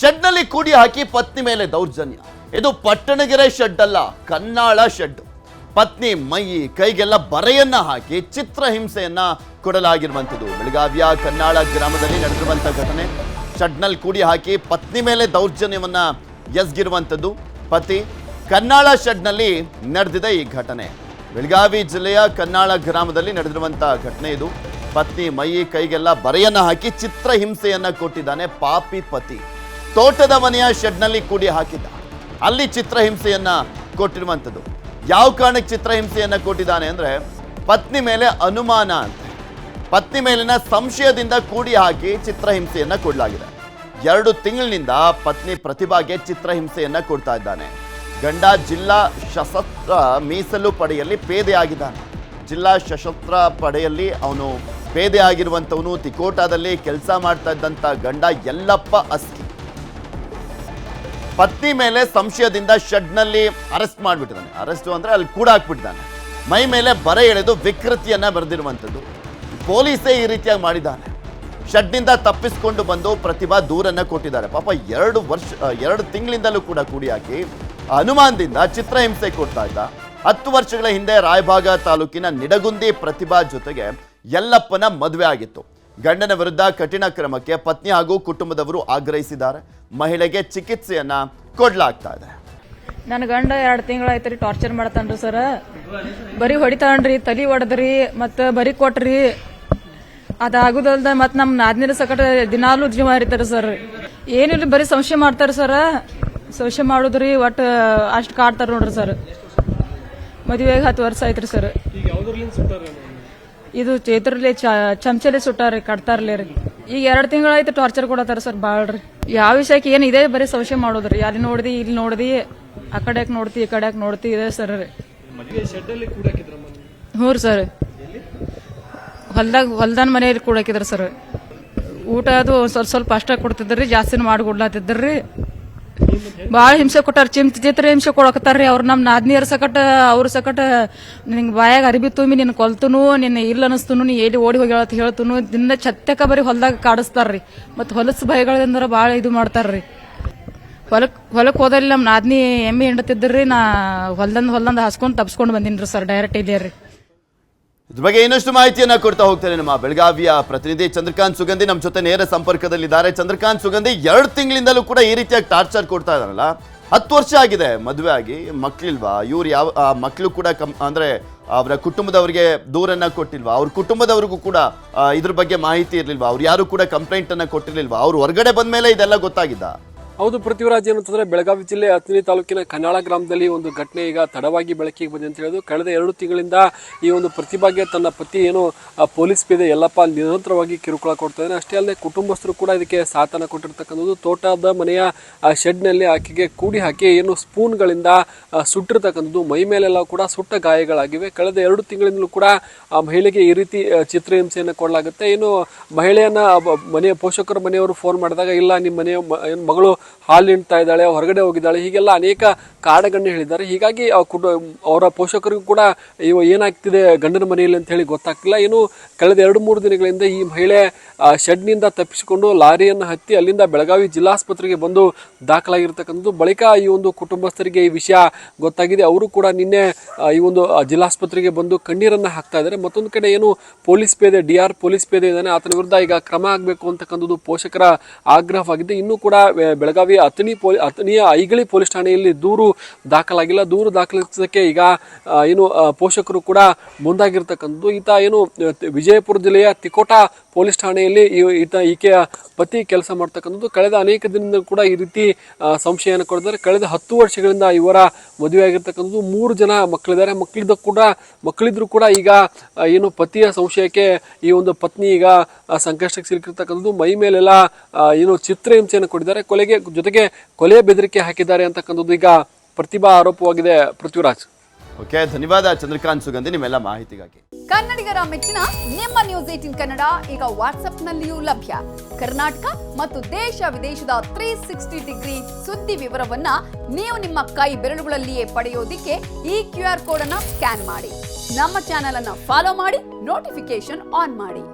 ಶೆಡ್ನಲ್ಲಿ ಕೂಡಿ ಹಾಕಿ ಪತ್ನಿ ಮೇಲೆ ದೌರ್ಜನ್ಯ. ಇದು ಪಟ್ಟಣಗೆರೆ ಶೆಡ್ ಅಲ್ಲ, ಕನ್ನಾಳ ಶೆಡ್. ಪತ್ನಿ ಮೈ ಕೈಗೆಲ್ಲ ಬರೆಯನ್ನ ಹಾಕಿ ಚಿತ್ರ ಹಿಂಸೆಯನ್ನ ಕೊಡಲಾಗಿರುವಂಥದ್ದು. ಬೆಳಗಾವಿಯ ಕನ್ನಾಳ ಗ್ರಾಮದಲ್ಲಿ ನಡೆದಿರುವಂಥ ಘಟನೆ. ಶಡ್ನಲ್ಲಿ ಕೂಡಿ ಹಾಕಿ ಪತ್ನಿ ಮೇಲೆ ದೌರ್ಜನ್ಯವನ್ನ ಎಸ್ಗಿರುವಂಥದ್ದು. ಪತಿ, ಕನ್ನಾಳ ಶೆಡ್ನಲ್ಲಿ ನಡೆದಿದೆ ಈ ಘಟನೆ. ಬೆಳಗಾವಿ ಜಿಲ್ಲೆಯ ಕನ್ನಾಳ ಗ್ರಾಮದಲ್ಲಿ ನಡೆದಿರುವಂಥ ಘಟನೆ ಇದು. ಪತ್ನಿ ಮೈ ಕೈಗೆಲ್ಲ ಬರೆಯನ್ನ ಹಾಕಿ ಚಿತ್ರ ಹಿಂಸೆಯನ್ನ ಕೊಟ್ಟಿದ್ದಾನೆ ಪಾಪಿ ಪತಿ. ತೋಟದ ಮನೆಯ ಶೆಡ್ನಲ್ಲಿ ಕೂಡಿ ಹಾಕಿದ್ದ. ಅಲ್ಲಿ ಚಿತ್ರಹಿಂಸೆಯನ್ನ ಕೊಟ್ಟಿರುವಂಥದ್ದು ಯಾವ ಕಾರಣಕ್ಕೆ ಚಿತ್ರಹಿಂಸೆಯನ್ನ ಕೊಟ್ಟಿದ್ದಾನೆ ಅಂದ್ರೆ, ಪತ್ನಿ ಮೇಲೆ ಅನುಮಾನ ಅಂತ. ಪತ್ನಿ ಮೇಲಿನ ಸಂಶಯದಿಂದ ಕೂಡಿ ಹಾಕಿ ಚಿತ್ರಹಿಂಸೆಯನ್ನ ಕೊಡಲಾಗಿದೆ. ಎರಡು ತಿಂಗಳಿನಿಂದ ಪತ್ನಿ ಪ್ರತಿಭಾಗೆ ಚಿತ್ರಹಿಂಸೆಯನ್ನ ಕೊಡ್ತಾ ಇದ್ದಾನೆ. ಗಂಡ ಜಿಲ್ಲಾ ಸಶಸ್ತ್ರ ಮೀಸಲು ಪಡೆಯಲ್ಲಿ ಪೇದೆಯಾಗಿದ್ದಾನೆ. ಜಿಲ್ಲಾ ಸಶಸ್ತ್ರ ಪಡೆಯಲ್ಲಿ ಅವನು ಪೇದೆ ಆಗಿರುವಂಥವನು ತಿಕೋಟಾದಲ್ಲಿ ಕೆಲಸ ಮಾಡ್ತಾ ಇದ್ದಂಥ ಗಂಡ ಎಲ್ಲಪ್ಪ ಅಸ್ಕಿ ಪತ್ನಿ ಮೇಲೆ ಸಂಶಯದಿಂದ ಶೆಡ್ನಲ್ಲಿ ಅರೆಸ್ಟ್ ಮಾಡಿಬಿಟ್ಟಿದ್ದಾನೆ. ಅರೆಸ್ಟ್ ಅಂದ್ರೆ ಅಲ್ಲಿ ಕೂಡ ಹಾಕ್ಬಿಟ್ಟಿದ್ದಾನೆ. ಮೈ ಮೇಲೆ ಬರ ಎಳೆದು ವಿಕೃತಿಯನ್ನ ಬರೆದಿರುವಂಥದ್ದು. ಪೊಲೀಸೇ ಈ ರೀತಿಯಾಗಿ ಮಾಡಿದ್ದಾನೆ. ಶೆಡ್ನಿಂದ ತಪ್ಪಿಸಿಕೊಂಡು ಬಂದು ಪ್ರತಿಭಾ ದೂರನ್ನ ಕೊಟ್ಟಿದ್ದಾರೆ. ಪಾಪ ಎರಡು ವರ್ಷ, ಎರಡು ತಿಂಗಳಿಂದಲೂ ಕೂಡ ಕೂಡಿ ಹಾಕಿ ಅನುಮಾನದಿಂದ ಚಿತ್ರಹಿಂಸೆ ಕೊಡ್ತಾ ಇದ್ದ. ಹತ್ತು ವರ್ಷಗಳ ಹಿಂದೆ ರಾಯಭಾಗ ತಾಲೂಕಿನ ನಿಡಗುಂದಿ ಪ್ರತಿಭಾ ಜೊತೆಗೆ ಯಲ್ಲಪ್ಪನ ಮದುವೆ ಆಗಿತ್ತು. ಗಂಡನ ವಿರುದ್ಧ ಕಠಿಣ ಕ್ರಮಕ್ಕೆ ಪತ್ನಿ ಹಾಗೂ ಕುಟುಂಬದವರು ಆಗ್ರಹಿಸಿದ್ದಾರೆ. ಮಹಿಳೆಗೆ ಚಿಕಿತ್ಸೆಯನ್ನ ಕೊಡ್ಲಾಗ್ತಾ ಇದೆ. ನನ್ನ ಗಂಡ ಎರಡು ತಿಂಗಳಾಯ್ತು ರೀ ಟಾರ್ಚರ್ ಮಾಡ್ತಾನ್ರಿ ಸರ್ ಬರೀ ಹೊಡಿತಾನ್ರಿ ತಲಿ ಹೊಡೆದ್ರಿ ಮತ್ತು ಬರಿ ಕೊಟ್ರಿ. ಅದಾಗುದಲ್ದ ಮತ್ತು ನಮ್ಮ ನಾದ್ನಿರ ಸಕಟ ದಿನಾಲು ಜೀವ ಹರಿತಾರೆ ಸರ್ ಏನಿಲ್ಲ ಬರೀ ಸಂಶಯ ಮಾಡ್ತಾರೆ ಸರ್ ಸಂಶಯ ಮಾಡುದ್ರಿ ಒಟ್ಟು ಅಷ್ಟು ಕಾಡ್ತಾರ ನೋಡ್ರಿ ಸರ್ ಮದುವೆಗೆ ಹತ್ತು ವರ್ಷ ಆಯ್ತ್ರಿ ಸರ್ ಇದು ಚೇತ್ರಲಿ ಚಮಚಲ್ಲಿ ಸುಟ್ಟಾರಿ ಕಟ್ತಾರಲ್ಲ ರೀ. ಈಗ ಎರಡು ತಿಂಗಳಾಯ್ತು ಟಾರ್ಚರ್ ಕೊಡತ್ತಾರ ಸರ್ ಬಾಳ್ರಿ. ಯಾವ ವಿಷಯಕ್ಕೆ ಏನು ಇದೆ ಬರೀ ಸಂಶಯ ಮಾಡೋದ್ರಿ. ಅಲ್ಲಿ ನೋಡಿದಿ ಇಲ್ಲಿ ನೋಡಿದಿ ಆ ಕಡೆ ನೋಡ್ತಿ ಈ ಕಡೆ ನೋಡ್ತಿ ಇದೆ ಸರ್ ರೀ. ಹ್ಞೂ ರೀ ಸರ್. ಹೊಲ್ದಾಗ ಹೊಲ್ದಾನ ಮನೆಯಲ್ಲಿ ಕೂಡಾಕಿದ್ರ ಸರ್. ಊಟ ಅದು ಸ್ವಲ್ಪ ಸ್ವಲ್ಪ ಅಷ್ಟ ಕೊಡ್ತಿದ್ರಿ ಜಾಸ್ತಿನ ಮಾಡಿ ಕೊಡ್ಲಾತಿದ್ರಿ ಭಾಳ ಹಿಂಸೆ ಕೊಟ್ಟಾರ ಚಿಂತೆ ಚಿತ್ರ ಹಿಂಸೆ ಕೊಡಕತ್ತಾರ್ರಿ ಅವ್ರು ನಮ್ಮ ನಾದ್ನಿಯರ್ ಸಕಟ, ಅವ್ರ ಸಕಟ. ನಿನ್ಗೆ ಬಾಯಾಗ ಅರಿಬಿ ತುಂಬಿ ನಿನ್ನ ಕೊಲ್ತುನು ನಿನ್ನ ಇಲ್ಲ ಅನಿಸ್ತುನು ನೀ ಎಲ್ಲಿ ಓಡಿ ಹೋಗಿ ಹೇಳತ್ ಹೇಳ್ತನು, ದಿನ ಛತ್ತಕ ಬರೀ ಹೊಲ್ದಾಗ ಕಾಡಿಸ್ತಾರ್ರಿ. ಮತ್ತು ಹೊಲಸು ಭಯಗಳಿಂದ ಭಾಳ ಇದು ಮಾಡ್ತಾರ್ರಿ. ಹೊಲಕ್ ಹೊಲಕ್ಕೆ ಹೋದಲ್ಲಿ ನಮ್ಮ ನಾದ್ನಿ ಎಮ್ಮೆ ಹಿಂಡತಿದ್ರಿ ನಾ ಹೊಲ್ದಂದ್ ಹೊಲ್ದಂದ್ ಹಾಸ್ಕೊಂಡ್ ತಪ್ಸ್ಕೊಂಡ್ ಬಂದಿನ್ರಿ ಸರ್ ಡೈರೆಕ್ಟ್ ಇದೇರಿ ಇದ್ರ ಬಗ್ಗೆ ಇನ್ನಷ್ಟು ಮಾಹಿತಿಯನ್ನ ಕೊಡ್ತಾ ಹೋಗ್ತಾರೆ ನಮ್ಮ ಬೆಳಗಾವಿಯ ಪ್ರತಿನಿಧಿ ಚಂದ್ರಕಾಂತ್ ಸುಗಂಧಿ ನಮ್ಮ ಜೊತೆ ನೇರ ಸಂಪರ್ಕದಲ್ಲಿದ್ದಾರೆ. ಚಂದ್ರಕಾಂತ್ ಸುಗಂಧಿ, ಎರಡು ತಿಂಗಳಿಂದಲೂ ಕೂಡ ಈ ರೀತಿಯಾಗಿ ಟಾರ್ಚರ್ ಕೊಡ್ತಾ ಇದಾರಲ್ಲ ಹತ್ತು ವರ್ಷ ಆಗಿದೆ ಮದುವೆ ಆಗಿ, ಮಕ್ಳಿಲ್ವಾ? ಇವ್ರು ಯಾವ, ಆ ಮಕ್ಳು ಕೂಡ ಕಮ್, ಅಂದ್ರೆ ಅವರ ಕುಟುಂಬದವರಿಗೆ ದೂರನ್ನ ಕೊಟ್ಟಿಲ್ವಾ? ಅವ್ರ ಕುಟುಂಬದವ್ರಿಗೂ ಕೂಡ ಇದ್ರ ಬಗ್ಗೆ ಮಾಹಿತಿ ಇರ್ಲಿಲ್ವಾ? ಅವ್ರು ಯಾರು ಕೂಡ ಕಂಪ್ಲೇಂಟ್ ಅನ್ನ ಕೊಟ್ಟಿರ್ಲಿಲ್ವಾ? ಅವ್ರು ಹೊರಗಡೆ ಬಂದ್ಮೇಲೆ ಇದೆಲ್ಲ ಗೊತ್ತಾಗಿದ್ದ? ಹೌದು, ಪೃಥ್ವಿರಾಜ್ ಏನಂತಂದ್ರೆ ಬೆಳಗಾವಿ ಜಿಲ್ಲೆ ಹತ್ತನೇ ತಾಲೂಕಿನ ಕನ್ನಾಳ ಗ್ರಾಮದಲ್ಲಿ ಒಂದು ಘಟನೆ ಈಗ ತಡವಾಗಿ ಬೆಳಕಿಗೆ ಬಂದಿದೆ ಅಂತ ಹೇಳೋದು. ಕಳೆದ ಎರಡು ತಿಂಗಳಿಂದ ಈ ಒಂದು ಪ್ರತಿಭಾಗೆ ತನ್ನ ಪತಿ ಏನು ಪೊಲೀಸ್ ಪೇದೆ ಎಲ್ಲಪ್ಪ ನಿರಂತರವಾಗಿ ಕಿರುಕುಳ ಕೊಡ್ತಾ ಅಷ್ಟೇ ಅಲ್ಲದೆ ಕುಟುಂಬಸ್ಥರು ಕೂಡ ಇದಕ್ಕೆ ಸಾಥನ ಕೊಟ್ಟಿರ್ತಕ್ಕಂಥದ್ದು. ತೋಟದ ಮನೆಯ ಶೆಡ್ನಲ್ಲಿ ಆಕೆಗೆ ಕೂಡಿ ಹಾಕಿ ಏನು ಸ್ಪೂನ್ಗಳಿಂದ ಸುಟ್ಟಿರ್ತಕ್ಕಂಥದ್ದು. ಮೈ ಮೇಲೆಲ್ಲ ಕೂಡ ಸುಟ್ಟ ಗಾಯಗಳಾಗಿವೆ. ಕಳೆದ ಎರಡು ತಿಂಗಳಿಂದಲೂ ಕೂಡ, ಆ, ಮಹಿಳೆಗೆ ಈ ರೀತಿ ಚಿತ್ರಹಿಂಸೆಯನ್ನು ಕೊಡಲಾಗುತ್ತೆ. ಏನು ಮಹಿಳೆಯನ್ನ ಮನೆಯ ಪೋಷಕರ ಮನೆಯವರು ಫೋನ್ ಮಾಡಿದಾಗ, ಇಲ್ಲ ನಿಮ್ಮ ಮನೆಯ ಏನ್ ಮಗಳು ಹಾಲು ನಿಂತಾ ಇದ್ದಾಳೆ, ಹೊರಗಡೆ ಹೋಗಿದ್ದಾಳೆ, ಹೀಗೆಲ್ಲ ಅನೇಕ ಕಾರಣಗಳನ್ನ ಹೇಳಿದ್ದಾರೆ. ಹೀಗಾಗಿ ಕುಟ, ಅವರ ಪೋಷಕರಿಗೂ ಕೂಡ ಇವ ಏನಾಗ್ತಿದೆ ಗಂಡನ ಮನೆಯಲ್ಲಿ ಅಂತ ಹೇಳಿ ಗೊತ್ತಾಗ್ತಿಲ್ಲ. ಏನು ಕಳೆದ ಎರಡು ಮೂರು ದಿನಗಳಿಂದ ಈ ಮಹಿಳೆ ಶೆಡ್ನಿಂದ ತಪ್ಪಿಸಿಕೊಂಡು ಲಾರಿಯನ್ನು ಹತ್ತಿ ಅಲ್ಲಿಂದ ಬೆಳಗಾವಿ ಜಿಲ್ಲಾಸ್ಪತ್ರೆಗೆ ಬಂದು ದಾಖಲಾಗಿರ್ತಕ್ಕಂಥದ್ದು. ಬಳಿಕ ಈ ಒಂದು ಕುಟುಂಬಸ್ಥರಿಗೆ ಈ ವಿಷಯ ಗೊತ್ತಾಗಿದೆ. ಅವರು ಕೂಡ ನಿನ್ನೆ ಈ ಒಂದು ಜಿಲ್ಲಾಸ್ಪತ್ರೆಗೆ ಬಂದು ಕಣ್ಣೀರನ್ನ ಹಾಕ್ತಾ ಇದ್ದಾರೆ. ಮತ್ತೊಂದು ಕಡೆ ಏನು ಪೊಲೀಸ್ ಪೇದೆ, ಡಿ ಆರ್ ಪೊಲೀಸ್ ಪೇದೆ ಇದ್ದಾನೆ. ಆತನ ವಿರುದ್ಧ ಈಗ ಕ್ರಮ ಆಗಬೇಕು ಅಂತಕ್ಕಂಥದ್ದು ಪೋಷಕರ ಆಗ್ರಹವಾಗಿದೆ. ಇನ್ನೂ ಕೂಡ ಬೆಳಗಾವಿ ಅಥಣಿ ಪೊಲೀ ಅಥಣಿಯ ಐಗಳಿ ಪೊಲೀಸ್ ಠಾಣೆಯಲ್ಲಿ ದೂರು ದಾಖಲಾಗಿಲ್ಲ. ದೂರು ದಾಖಲಿಸೋದಕ್ಕೆ ಈಗ ಏನು ಪೋಷಕರು ಕೂಡ ಮುಂದಾಗಿರ್ತಕ್ಕಂಥದ್ದು. ಈತ ಏನು ವಿಜಯಪುರ ಜಿಲ್ಲೆಯ ತಿಕೋಟಾ ಪೊಲೀಸ್ ಠಾಣೆಯಲ್ಲಿ ಈತ, ಈಕೆಯ ಪತಿ ಕೆಲಸ ಮಾಡ್ತಕ್ಕಂಥದ್ದು. ಕಳೆದ ಅನೇಕ ದಿನದಿಂದ ಕೂಡ ಈ ರೀತಿ ಸಂಶಯನ ಕೊಡಿದ್ದಾರೆ ಕಳೆದ ಹತ್ತು ವರ್ಷಗಳಿಂದ ಇವರ ಮದುವೆ ಆಗಿರ್ತಕ್ಕಂಥದ್ದು ಮೂರು ಜನ ಮಕ್ಕಳಿದ್ದಾರೆ. ಮಕ್ಕಳಿದ್ದ ಕೂಡ, ಮಕ್ಕಳಿದ್ರು ಕೂಡ ಈಗ ಏನು, ಪತಿಯ ಸಂಶಯಕ್ಕೆ ಈ ಒಂದು ಪತ್ನಿ ಈಗ ಸಂಕಷ್ಟಕ್ಕೆ ಸಿಲುಕಿರ್ತಕ್ಕಂಥದ್ದು. ಮೈ ಮೇಲೆಲ್ಲ ಏನು ಚಿತ್ರಹಿಂಸೆಯನ್ನು ಕೊಟ್ಟಿದ್ದಾರೆ. ಕೊಲೆಗೆ ಜೊತೆಗೆ ಕೊಲೆ ಬೆದರಿಕೆ ಹಾಕಿದ್ದಾರೆ ಅಂತಕ್ಕಂಥದ್ದು ಈಗ ಪ್ರತಿಭಾ ಆರೋಪವಾಗಿದೆ ಪೃಥ್ವಿರಾಜ್. ಓಕೆ ಧನ್ಯವಾದ. ಚಂದ್ರಕಾಂತ್ ಸುಗಂಧಿ ನಿಮ್ಮೆಲ್ಲ ಮಾಹಿತಿಗಾಗಿ. ಕನ್ನಡಿಗರ ಮೆಚ್ಚಿನ ನಿಮ್ಮ ನ್ಯೂಸ್ ಏಟಿನ್ ಕನ್ನಡ ಈಗ ವಾಟ್ಸ್ಆಪ್ನಲ್ಲಿಯೂ ಲಭ್ಯ. ಕರ್ನಾಟಕ ಮತ್ತು ದೇಶ ವಿದೇಶದ ತ್ರೀ ಸಿಕ್ಸ್ಟಿ ಡಿಗ್ರಿ ಸುದ್ದಿ ವಿವರವನ್ನ ನೀವು ನಿಮ್ಮ ಕೈ ಬೆರಳುಗಳಲ್ಲಿಯೇ ಪಡೆಯೋದಿಕ್ಕೆ ಈ ಕ್ಯೂ ಆರ್ ಕೋಡ್ ಅನ್ನ ಸ್ಕ್ಯಾನ್ ಮಾಡಿ. ನಮ್ಮ ಚಾನೆಲ್ ಅನ್ನ ಫಾಲೋ ಮಾಡಿ ನೋಟಿಫಿಕೇಶನ್ ಆನ್ ಮಾಡಿ.